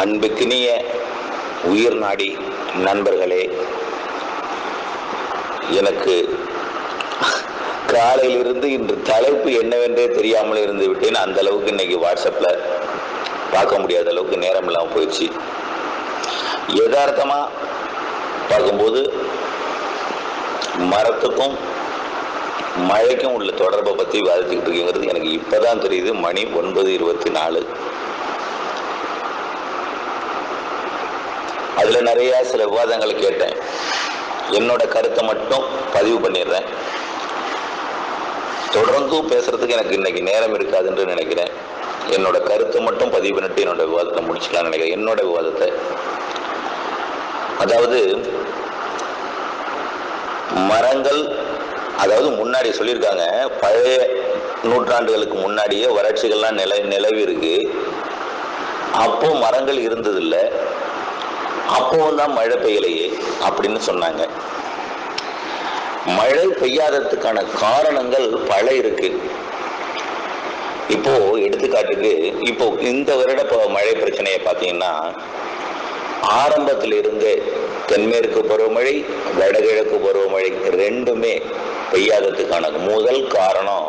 அன்புக்கினிய உயிர் நாடி நண்பர்களே எனக்கு காலையிலிருந்து இன்று தலைப்பு என்னவென்றே தெரியாமல் இருந்து விட்டேன். அந்த அளவுக்கு இன்னைக்கு வாட்ஸ்அப்பில் பார்க்க முடியாத அளவுக்கு நேரம் இல்லாமல் போயிடுச்சு. யதார்த்தமாக பார்க்கும்போது மரத்துக்கும் மழைக்கும் உள்ள தொடர்பை பற்றி வாதிச்சுக்கிட்டு இருக்கீங்கிறது எனக்கு இப்போ தான் தெரியுது. மணி ஒன்பது இருபத்தி நாலு. அதில் நிறைய சில விவாதங்கள் கேட்டேன். என்னோட கருத்தை மட்டும் பதிவு பண்ணிடுறேன். தொடர்ந்தும் பேசுறதுக்கு எனக்கு இன்னைக்கு நேரம் இருக்காதுன்னு நினைக்கிறேன். என்னோட கருத்தை மட்டும் பதிவு பண்ணிட்டு என்னோட விவாதத்தை முடிச்சுக்கலாம் நினைக்கிறேன். என்னோட விவாதத்தை. அதாவது மரங்கள் அதாவது முன்னாடி சொல்லியிருக்காங்க பழைய நூற்றாண்டுகளுக்கு முன்னாடியே வறட்சிகள்லாம் நில நிலவி இருக்கு. அப்போ மரங்கள் இருந்ததில்லை. அப்போதான் தான் மழை பெய்யலையே அப்படின்னு சொன்னாங்க. மழை பெய்யாததுக்கான காரணங்கள் பல இருக்கு. இப்போ எடுத்துக்காட்டுக்கு இப்போ இந்த வருட இப்போ மழை பிரச்சனையை பார்த்தீங்கன்னா ஆரம்பத்தில் இருந்தே தென்மேற்கு பருவமழை வடகிழக்கு பருவமழை ரெண்டுமே பெய்யாததுக்கான முதல் காரணம்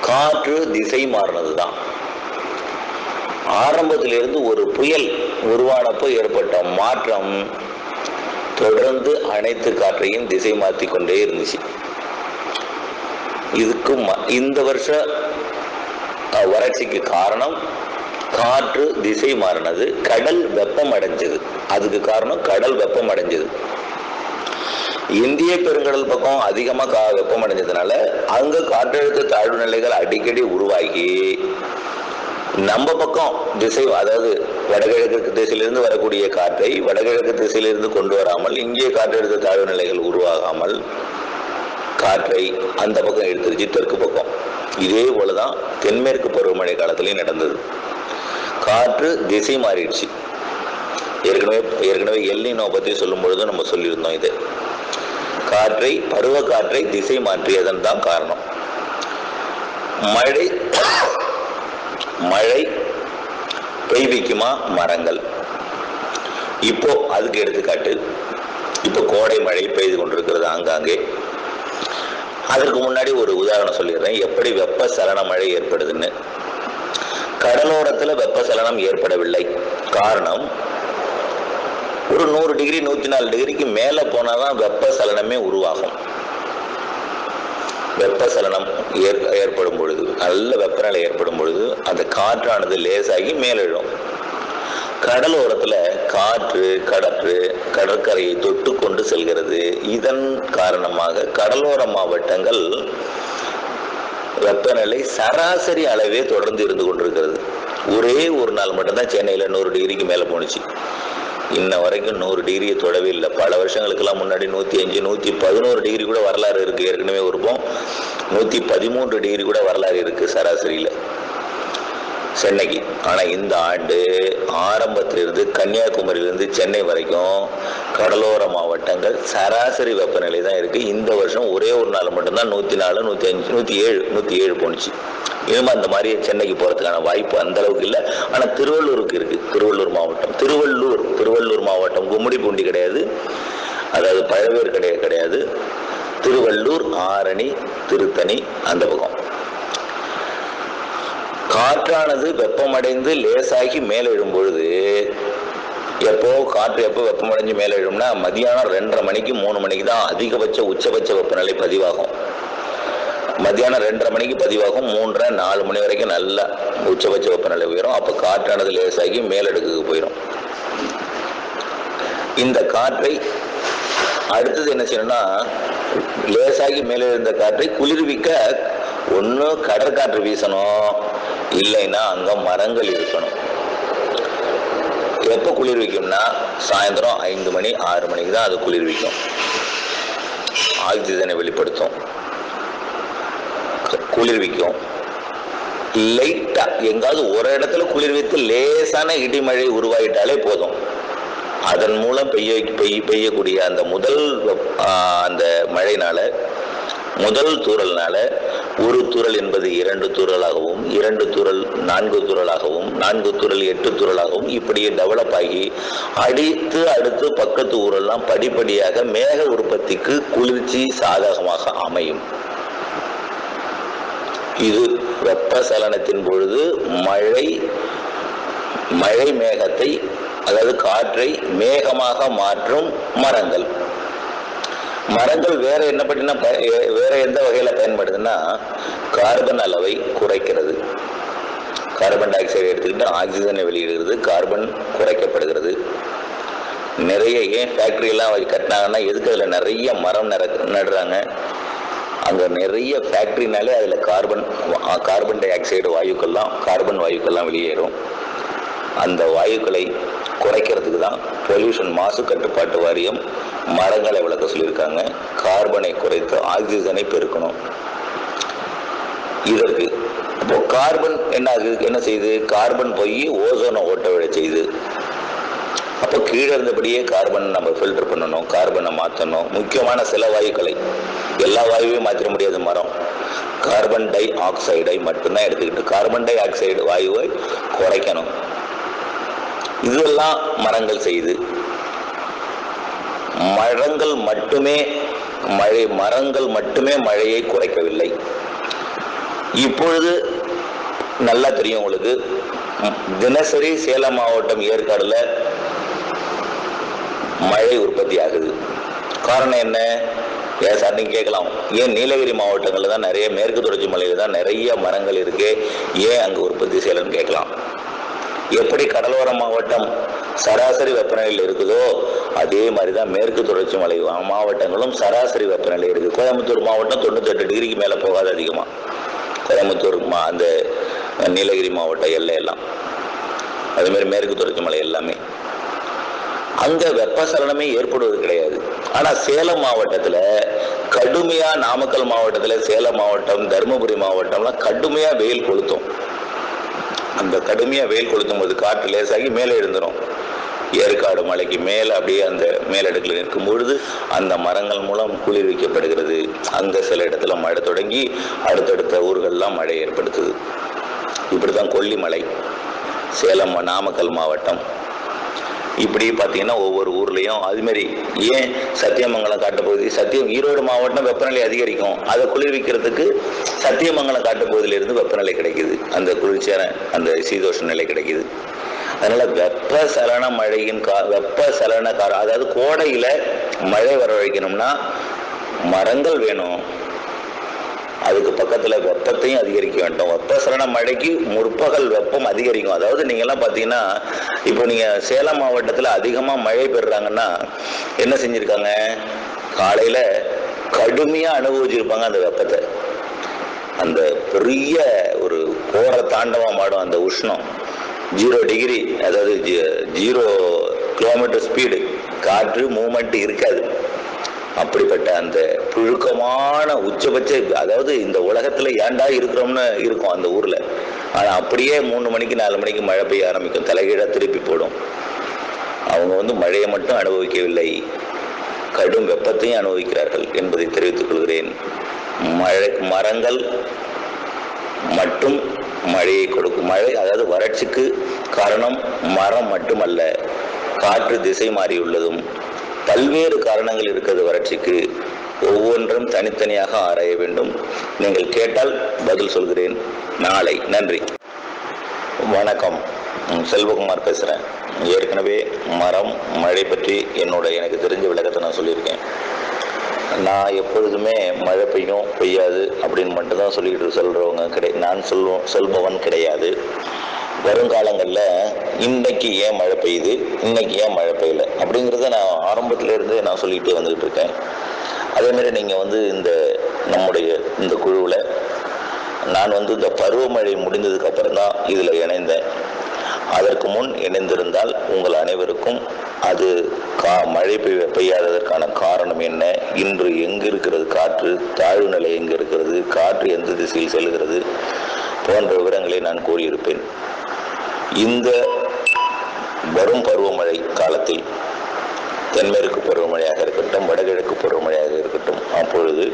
காற்று திசை மாறினது தான் ஆரம்பத்திலிருந்து ஒரு புயல் உருவானப்போ ஏற்பட்ட மாற்றம் தொடர்ந்து அனைத்து காற்றையும் திசை மாற்றி கொண்டே இருந்துச்சு. இதுக்கு ம- இந்த வருஷ வறட்சிக்கு காரணம் காற்று திசை மாறினது கடல் வெப்பம் அடைஞ்சது. அதுக்கு காரணம் கடல் வெப்பம் அடைஞ்சது. இந்திய பெருங்கடல் பக்கம் அதிகமாக கா வெப்பம் அடைஞ்சதுனால அங்க காற்றழுத்த தாழ்வு நிலைகள் அடிக்கடி உருவாகி நம்ம பக்கம் திசை அதாவது வடகிழக்கு திசையிலிருந்து வரக்கூடிய காற்றை வடகிழக்கு திசையிலிருந்து கொண்டு வராமல் இங்கே காற்றழுத்த தாழ்வு நிலைகள் உருவாகாமல் காற்றை அந்த பக்கம் எடுத்துருச்சு தெற்கு பக்கம். இதே போலதான் தென்மேற்கு பருவமழை காலத்திலையும் நடந்தது. காற்று திசை மாறிடுச்சு. ஏற்கனவே ஏற்கனவே எல்லினோ பத்தி சொல்லும் பொழுது நம்ம சொல்லியிருந்தோம் இது. காற்றை பருவ காற்றை திசை மாற்றியதன் தான் காரணம். மழை மழை பெய்விக்குமா மரங்கள். இப்போ அதுக்கு எடுத்துக்காட்டு இப்போ கோடை மழை பெய்து கொண்டிருக்கிறது ஆங்காங்கே. அதற்கு முன்னாடி ஒரு உதாரணம் சொல்லிடுறேன். எப்படி வெப்ப சலன மழை ஏற்படுதுன்னு. கடலோரத்தில் வெப்பசலனம் ஏற்படவில்லை. காரணம் ஒரு நூறு டிகிரி நூற்றி நாலு டிகிரிக்கு மேலே போனால் தான் வெப்ப வெப்பசலனமே உருவாகும். வெப்பசலனம் சலனம் ஏற்படும் பொழுது நல்ல வெப்பநிலை ஏற்படும் பொழுது அந்த காற்றானது லேசாகி மேலெழும். கடலோரத்தில் காற்று கடற்று கடற்கரையை தொட்டு கொண்டு செல்கிறது. இதன் காரணமாக கடலோர மாவட்டங்கள் வெப்பநிலை சராசரி அளவே தொடர்ந்து இருந்து கொண்டிருக்கிறது. ஒரே ஒரு நாள் மட்டும்தான் சென்னையில் நூறு டிகிரிக்கு மேலே போணுச்சு. இன்ன வரைக்கும் நூறு டிகிரியை தொடவே இல்லை. பல வருஷங்களுக்கெல்லாம் முன்னாடி நூற்றி அஞ்சு நூற்றி பதினோரு டிகிரி கூட வரலாறு இருக்குது ஏற்கனவே இருப்போம் நூற்றி பதிமூன்று டிகிரி கூட வரலாறு இருக்குது சராசரியில். சென்னைக்கு. ஆனால் இந்த ஆண்டு ஆரம்பத்திலிருந்து கன்னியாகுமரியிலிருந்து சென்னை வரைக்கும் கடலோர மாவட்டங்கள் சராசரி வெப்பநிலை தான் இருக்குது இந்த வருஷம் ஒரே ஒரு நாள் மட்டும்தான் நூற்றி நாலு நூற்றி அஞ்சு நூற்றி ஏழு நூற்றி ஏழு போணுச்சு. இனிமே அந்த மாதிரி சென்னைக்கு போகிறதுக்கான வாய்ப்பு அந்த அளவுக்கு இல்லை. ஆனால் திருவள்ளூருக்கு இருக்கு. திருவள்ளூர் மாவட்டம். திருவள்ளூர் திருவள்ளூர் மாவட்டம் கும்மிடிப்பூண்டி கிடையாது. அதாவது பழவேர் கிடையாது கிடையாது. திருவள்ளூர் ஆரணி திருத்தணி அந்த பக்கம். காற்றானது வெப்பமடைந்து லேசாகி மேலே பொழுது எப்போ காற்று எப்போ வெப்பமடைஞ்சு மேலே எழும்னா மதியானம் ரெண்டரை மணிக்கு மூணு மணிக்கு தான் அதிகபட்ச உச்சபட்ச வெப்பநிலை பதிவாகும். மத்தியானம் ரெண்டரை மணிக்கு பதிவாகும். மூன்றரை நாலு மணி வரைக்கும் நல்லா உச்சபட்ச வெப்பநிலை உயரும். அப்போ காற்றானது லேசாகி மேலடுக்குக்கு போயிடும் இந்த காற்றை அடுத்தது என்ன செய்யணும்னா லேசாகி மேலே இருந்த காற்றை குளிர்விக்க ஒன்று கடற்காற்று வீசணும். இல்லைன்னா அங்கே மரங்கள் இருக்கணும். எப்போ குளிர்விக்கும்னா சாயந்தரம் ஐந்து மணி ஆறு மணிக்கு தான் அது குளிர்விக்கும். ஆக்சிஜனை வெளிப்படுத்தும். குளிர்விக்கும். லைட்டா எங்காவது ஒரு இடத்துல குளிர்வித்து லேசான இடிமழை உருவாயிட்டாலே போதும். அதன் மூலம் பெய்ய பெய்ய பெய்யக்கூடிய அந்த முதல் அந்த மழைனால முதல் தூரல்னால ஒரு தூரல் என்பது இரண்டு தூரலாகவும் இரண்டு தூரல் நான்கு தூரலாகவும் நான்கு துறள் எட்டு தூரலாகவும் இப்படியே டெவலப் ஆகி அடித்து அடுத்து பக்கத்து ஊரெல்லாம் படிப்படியாக மேக உற்பத்திக்கு குளிர்ச்சி சாதகமாக அமையும். இது வெப்பசலனத்தின் பொழுது மழை மழை மேகத்தை அதாவது காற்றை மேகமாக மாற்றும் மரங்கள். மரங்கள் வேற என்ன பண்ணினா வேற எந்த வகையில பயன்படுதுன்னா கார்பன் அளவை குறைக்கிறது. கார்பன் டை ஆக்சைடு எடுத்துக்கிட்டு ஆக்சிஜனை வெளியிடுகிறது கார்பன் குறைக்கப்படுகிறது. நிறைய ஏன் ஃபேக்டரி எல்லாம் கட்டினாங்கன்னா எதுக்கு அதில் நிறைய மரம் நட நடுறாங்க? அங்கே நிறைய ஃபேக்ட்ரினாலே அதில் கார்பன் கார்பன் டை ஆக்சைடு வாயுக்கள்லாம் கார்பன் வாயுக்கள்லாம் வெளியேறும். அந்த வாயுக்களை குறைக்கிறதுக்கு தான் பொல்யூஷன் மாசு கட்டுப்பாட்டு வாரியம் மரங்களை விளக்க சொல்லியிருக்காங்க. கார்பனை குறைத்து ஆக்சிஜனை பெருக்கணும். இதற்கு இப்போ கார்பன் என்ன ஆகுது என்ன செய்யுது கார்பன் போய் ஓசோனை ஓட்ட விட செய்யுது அப்போ கீழே இருந்தபடியே கார்பன் நம்ம ஃபில்டர் பண்ணணும் கார்பனை மாற்றணும் முக்கியமான சில வாயுக்களை. எல்லா வாயுவையும் மாற்றிட முடியாது மரம். கார்பன் டை ஆக்சைடை மட்டும்தான் எடுத்துக்கிட்டு கார்பன் டை ஆக்சைடு வாயுவை குறைக்கணும். இதெல்லாம் மரங்கள் செய்யுது. மரங்கள் மட்டுமே மழை மரங்கள் மட்டுமே மழையை குறைக்கவில்லை. இப்பொழுது நல்லா தெரியும் உங்களுக்கு. தினசரி சேலம் மாவட்டம் ஏற்காடுல மழை உற்பத்தி ஆகுது. காரணம் என்ன? ஏன் சார் கேட்கலாம். ஏன் நீலகிரி மாவட்டங்களில் தான் நிறைய மேற்கு தொடர்ச்சி மலையில் தான் நிறைய மரங்கள் இருக்கு? ஏன் அங்கே உற்பத்தி செய்யலன்னு கேட்கலாம். எப்படி கடலோர மாவட்டம் சராசரி வெப்பநிலையில் இருக்குதோ அதே மாதிரி தான் மேற்கு தொடர்ச்சி மலை மாவட்டங்களும் சராசரி வெப்பநிலை இருக்கு. கோயம்புத்தூர் மாவட்டம் தொண்ணூத்தெட்டு டிகிரிக்கு மேலே போகாது அதிகமாக கோயம்புத்தூர் மா அந்த நீலகிரி மாவட்ட எல்லை எல்லாம் அதே மேற்கு தொடர்ச்சி மலை எல்லாமே. அங்க வெப்பசலனமே ஏற்படுவது கிடையாது. ஆனா சேலம் மாவட்டத்துல கடுமையா நாமக்கல் மாவட்டத்துல சேலம் மாவட்டம் தருமபுரி மாவட்டம்லாம் கடுமையா வெயில் கொளுத்தும். அந்த கடுமையா வெயில் கொளுத்தும் போது காற்று லேசாகி மேலே எழுந்துரும். ஏற்காடு மலைக்கு மேலே அப்படியே அந்த மேலடுக்கில் நிற்கும் பொழுது அந்த மரங்கள் மூலம் குளிர்விக்கப்படுகிறது அங்கே சில இடத்துல மழை தொடங்கி அடுத்தடுத்த ஊர்கள்லாம் மழை ஏற்படுத்துது. இப்படி தான் கொல்லிமலை சேலம் நாமக்கல் மாவட்டம். இப்படி பார்த்தீங்கன்னா ஒவ்வொரு ஊர்லேயும் அதுமாரி ஏன் சத்தியமங்கலம் காட்டுப்பகுதி? சத்தியம் ஈரோடு மாவட்டம் வெப்பநிலை அதிகரிக்கும். அதை குளிர்விக்கிறதுக்கு சத்தியமங்கலம் காட்டுப்பகுதியிலிருந்து வெப்பநிலை கிடைக்குது. அந்த குளிர்ச்சியான அந்த சீதோஷ நிலை கிடைக்குது. அதனால வெப்பசலன மழையின் கா வெப்பசலன கார அதாவது கோடையில மழை வரவழைக்கணும்னா மரங்கள் வேணும். அதுக்கு பக்கத்தில் வெப்பத்தையும் அதிகரிக்க வேண்டும். வெப்பசலன மழைக்கு முற்பகல் வெப்பம் அதிகரிக்கும். அதாவது நீங்கள்லாம் பார்த்தீங்கன்னா இப்போ நீங்கள் சேலம் மாவட்டத்தில் அதிகமாக மழை பெறுறாங்கன்னா என்ன செஞ்சுருக்காங்க? காலையில் கடுமையாக அனுபவிச்சிருப்பாங்க அந்த வெப்பத்தை. அந்த பெரிய ஒரு கோர தாண்டவம் ஆடும் அந்த உஷ்ணம். ஜீரோ டிகிரி அதாவது ஜீரோ கிலோமீட்டர் ஸ்பீடு. காற்று மூமெண்ட் இருக்காது. அப்படிப்பட்ட அந்த புழுக்கமான உச்சபட்ச அதாவது இந்த உலகத்துல ஏன்டா இருக்கிறோம்னு இருக்கும் அந்த ஊர்ல. ஆனா அப்படியே மூணு மணிக்கு நாலு மணிக்கு மழை பெய்ய ஆரம்பிக்கும். தலைகீழா திருப்பி போடும். அவங்க வந்து மழையை மட்டும் அனுபவிக்கவில்லை. கடும் வெப்பத்தையும் அனுபவிக்கிறார்கள் என்பதை தெரிவித்துக் கொள்கிறேன். மழை மரங்கள் மட்டும் மழையை கொடுக்கும். மழை அதாவது வறட்சிக்கு காரணம் மரம் மட்டுமல்ல. காற்று திசை மாறியுள்ளதும் பல்வேறு காரணங்கள் இருக்கிறது வறட்சிக்கு. ஒவ்வொன்றும் தனித்தனியாக ஆராய வேண்டும். நீங்கள் கேட்டால் பதில் சொல்கிறேன். நாளை. நன்றி. வணக்கம். செல்வகுமார் பேசுகிறேன் ஏற்கனவே மரம் மழை பற்றி என்னோட எனக்கு தெரிஞ்ச விளக்கத்தை நான் சொல்லியிருக்கேன். நான் எப்பொழுதுமே மழை பெய்யும் பெய்யாது அப்படின்னு மட்டும்தான் சொல்லிக்கிட்டு சொல்கிறவங்க கிடை நான் சொல்லுவோம் சொல்பவன் கிடையாது. வருங்காலங்களில் இன்னைக்கு ஏன் மழை பெய்யுது? இன்னைக்கு ஏன் மழை பெய்யல? அப்படிங்கிறத நான் ஆரம்பத்திலேருந்து நான் சொல்லிகிட்டே வந்துகிட்டு இருக்கேன். அதேமாரி நீங்கள் வந்து இந்த நம்முடைய இந்த குழுவில் நான் வந்து இந்த பருவமழை முடிந்ததுக்கு அப்புறம் தான் இதில் இணைந்தேன். அதற்கு முன் இணைந்திருந்தால் உங்கள் அனைவருக்கும் அது கா மழை பெய்ய பெய்யாததற்கான காரணம் என்ன? இன்று எங்கு இருக்கிறது? காற்று தாழ்வு நிலை எங்கு இருக்கிறது? காற்று எந்த திசையில் செல்கிறது? போன்ற விவரங்களை நான் கூறியிருப்பேன். இந்த வரும் பருவமழை காலத்தில் தென்மேற்கு பருவமழையாக இருக்கட்டும் வடகிழக்கு பருவமழையாக இருக்கட்டும் அப்பொழுது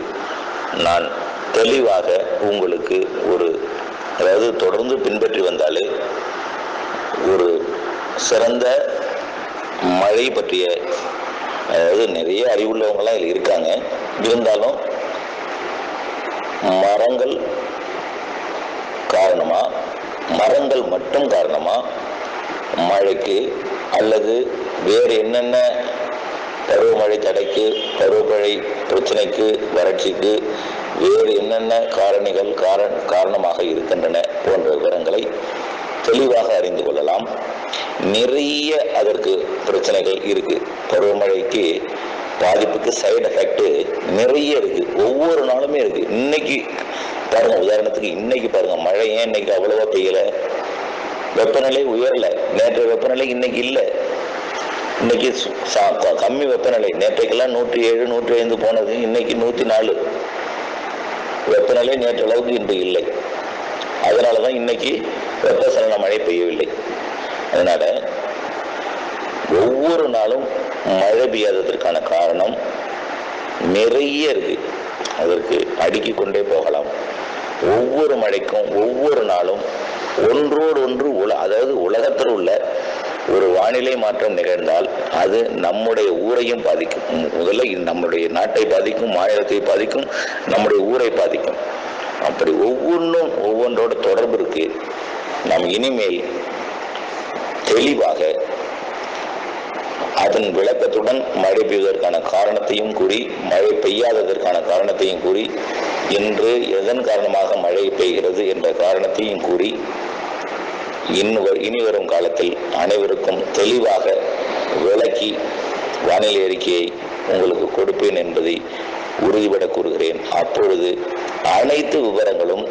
நான் தெளிவாக உங்களுக்கு ஒரு அதாவது தொடர்ந்து பின்பற்றி வந்தாலே ஒரு சிறந்த மழை பற்றிய அதாவது நிறைய அறிவுள்ளவங்களாம் இதில் இருக்காங்க. இருந்தாலும் மரங்கள் காரணமா மரங்கள் மட்டும் காரணமா? மழைக்கு அல்லது வேறு என்னென்ன பருவமழை தடைக்கு பருவமழை பிரச்சனைக்கு வறட்சிக்கு வேறு என்னென்ன காரணிகள் காரண காரணமாக இருக்கின்றன போன்ற விவரங்களை தெளிவாக அறிந்து கொள்ளலாம். நிறைய அதற்கு பிரச்சனைகள் இருக்கு. பருவமழைக்கு பாதிப்புக்கு சைடு எஃபெக்ட் நிறைய இருக்கு. ஒவ்வொரு நாளுமே இருக்கு. இன்னைக்கு பாருங்க உதாரணத்துக்கு இன்னைக்கு பாருங்க மழை ஏன் இன்னைக்கு அவ்வளவா பெய்யல? வெப்பநிலை உயரல. நேற்று வெப்பநிலை இன்னைக்கு இல்லை. இன்னைக்கு சு- சா- க- கம்மி வெப்பநிலை. நேற்றைக்கெல்லாம் நூற்றி ஏழு நூற்றி ஐந்து போனது இன்னைக்கு நூற்றி நாலு. வெப்பநிலை நேற்று அளவுக்கு இன்று இல்லை. அதனால தான் இன்னைக்கு வெப்பசலன மழை பெய்யவில்லை. அதனால ஒவ்வொரு நாளும் மழை பெய்யாததற்கான காரணம் நிறைய இருக்கு. அதற்கு அடுக்கிக் கொண்டே போகலாம். ஒவ்வொரு மழைக்கும் ஒவ்வொரு நாளும் ஒன்றோடு ஒன்று உல அதாவது உலகத்தில் உள்ள ஒரு வானிலை மாற்றம் நிகழ்ந்தால் அது நம்முடைய ஊரையும் பாதிக்கும். முதல்ல நம்முடைய நாட்டை பாதிக்கும் மாநிலத்தை பாதிக்கும் நம்முடைய ஊரை பாதிக்கும். அப்படி ஒவ்வொன்றும் ஒவ்வொன்றோட தொடர்பு இருக்கு. நாம் இனிமேல் தெளிவாக அதன் விளக்கத்துடன் மழை பெய்வதற்கான காரணத்தையும் கூறி மழை பெய்யாததற்கான காரணத்தையும் கூறி இன்று எதன் காரணமாக மழை பெய்கிறது என்ற காரணத்தையும் கூறி இன்னு இனி வரும் காலத்தில் அனைவருக்கும் தெளிவாக விளக்கி வானிலை அறிக்கையை உங்களுக்கு கொடுப்பேன் என்பதை உறுதிபட கூறுகிறேன். அப்பொழுது அனைத்து விவரங்களும்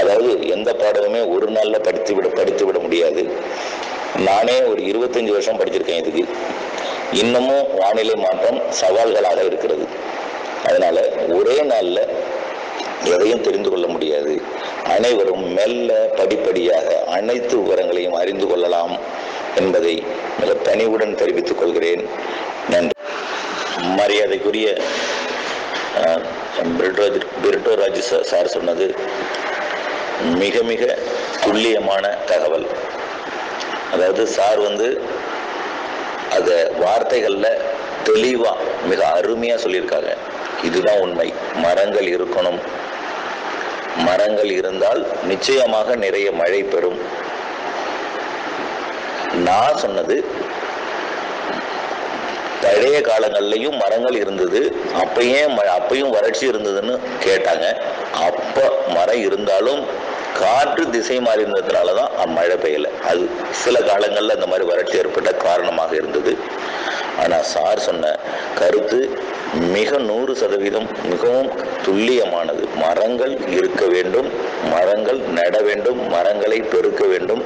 அதாவது எந்த பாடமுமே ஒரு நாளில் படித்து விட படித்து விட முடியாது. நானே ஒரு இருபத்தஞ்சு வருஷம் படிச்சிருக்கேன் இதுக்கு. இன்னமும் வானிலை மாற்றம் சவால்களாக இருக்கிறது. அதனால ஒரே நாளில் எதையும் தெரிந்து கொள்ள முடியாது. அனைவரும் மெல்ல படிப்படியாக அனைத்து விவரங்களையும் அறிந்து கொள்ளலாம் என்பதை மிக பணிவுடன் தெரிவித்துக் கொள்கிறேன். நன்றி. மரியாதைக்குரிய அஹ், பிரிட்டோராஜ் பிரிட்டோராஜ் சார் சொன்னது மிக மிக துல்லியமான தகவல். அதாவது சார் வந்து அதை வார்த்தைகளில் தெளிவாக மிக அருமையாக சொல்லியிருக்காங்க. இதுதான் உண்மை. மரங்கள் இருக்கணும். மரங்கள் இருந்தால் நிச்சயமாக நிறைய மழை பெறும். நான் சொன்னது பழைய காலங்கள்லையும் மரங்கள் இருந்தது. அப்பயே ம- வறட்சி இருந்ததுன்னு கேட்டாங்க. அப்ப மரம் இருந்தாலும் காற்று திசை மாறி இருந்ததுனால தான் மழை பெய்யல. அது சில காலங்களில் அந்த மாதிரி வறட்சி ஏற்பட்ட காரணமாக இருந்தது. ஆனா சார் சொன்ன கருத்து மிக நூறு சதவீதம் மிகவும் துல்லியமானது. மரங்கள் இருக்க வேண்டும் மரங்கள் நட வேண்டும் மரங்களை பெருக்க வேண்டும்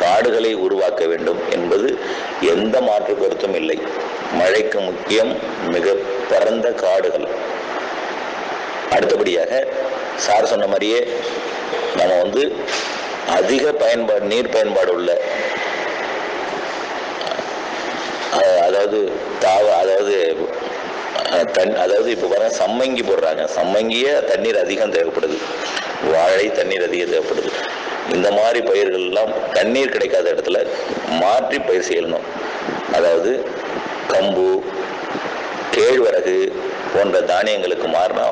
காடுகளை உருவாக்க வேண்டும் என்பது எந்த மாற்று கருத்தும் இல்லை. மழைக்கு முக்கியம் மிக பரந்த காடுகள். அடுத்தபடியாக சார் சொன்ன மாதிரியே நம்ம வந்து அதிக பயன்பாடு நீர் பயன்பாடு உள்ள அதாவது தாவ அதாவது தண் அதாவது இப்போ பாருங்க சம்மங்கி போடுறாங்க. சம்மங்கிய தண்ணீர் அதிகம் தேவைப்படுது. வாழை தண்ணீர் அதிகம் தேவைப்படுது. இந்த மாதிரி பயிர்கள்லாம் தண்ணீர் கிடைக்காத இடத்துல மாற்றி பயிர் செய்யணும். அதாவது கம்பு கேழ்வரகு போன்ற தானியங்களுக்கு மாறினா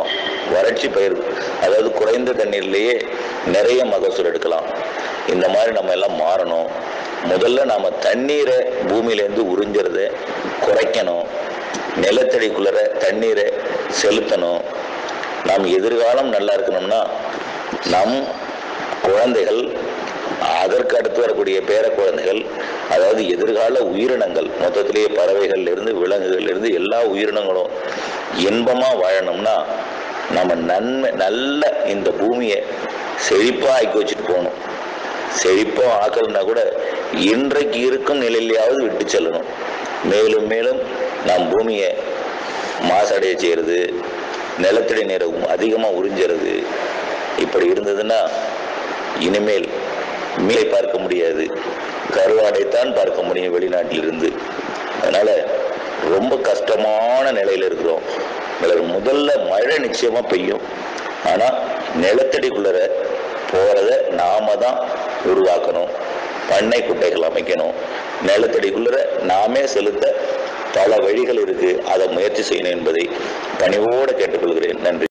வறட்சி பயிர் அதாவது குறைந்த தண்ணீர்லேயே நிறைய மகசூல் எடுக்கலாம். இந்த மாதிரி நம்ம எல்லாம் மாறணும். முதல்ல நாம் தண்ணீரை பூமியிலேருந்து உறிஞ்சுறத குறைக்கணும். நிலத்தடிக்குள்ளற தண்ணீரை செலுத்தணும். நாம் எதிர்காலம் நல்லா இருக்கணும்னா நம் குழந்தைகள் அதற்கு அடுத்து வரக்கூடிய பேர குழந்தைகள் அதாவது எதிர்கால உயிரினங்கள் மொத்தத்திலேயே பறவைகள்லேருந்து விலங்குகள்லேருந்து எல்லா உயிரினங்களும் இன்பமாக வாழணும்னா நம்ம நன்மை நல்ல இந்த பூமியை செழிப்பா ஆக்கி வச்சுட்டு போகணும். செழிப்பா ஆக்கலன்னா கூட இன்றைக்கு இருக்கும் நிலையிலேயாவது விட்டு செல்லணும். மேலும் மேலும் நாம் பூமியை மாசடைய செய்யறது நிலத்தடி நீரை அதிகமாக உறிஞ்சுறது. இப்படி இருந்ததுன்னா இனிமேல் மீளை பார்க்க முடியாது. கருவாடைத்தான் பார்க்க முடியும் வெளிநாட்டிலிருந்து. அதனால ரொம்ப கஷ்டமான நிலையில் இருக்கிறோம். முதல்ல மழை நிச்சயமா பெய்யும். ஆனா நிலத்தடிக்குள்ளர போறத நாம தான் உருவாக்கணும். பண்ணை குட்டைகள் அமைக்கணும். நிலத்தடிக்குள்ளர நாமே செலுத்த பல வழிகள் இருக்கு. அதை முயற்சி செய்யணும் என்பதை பணிவோடு கேட்டுக்கொள்கிறேன். நன்றி.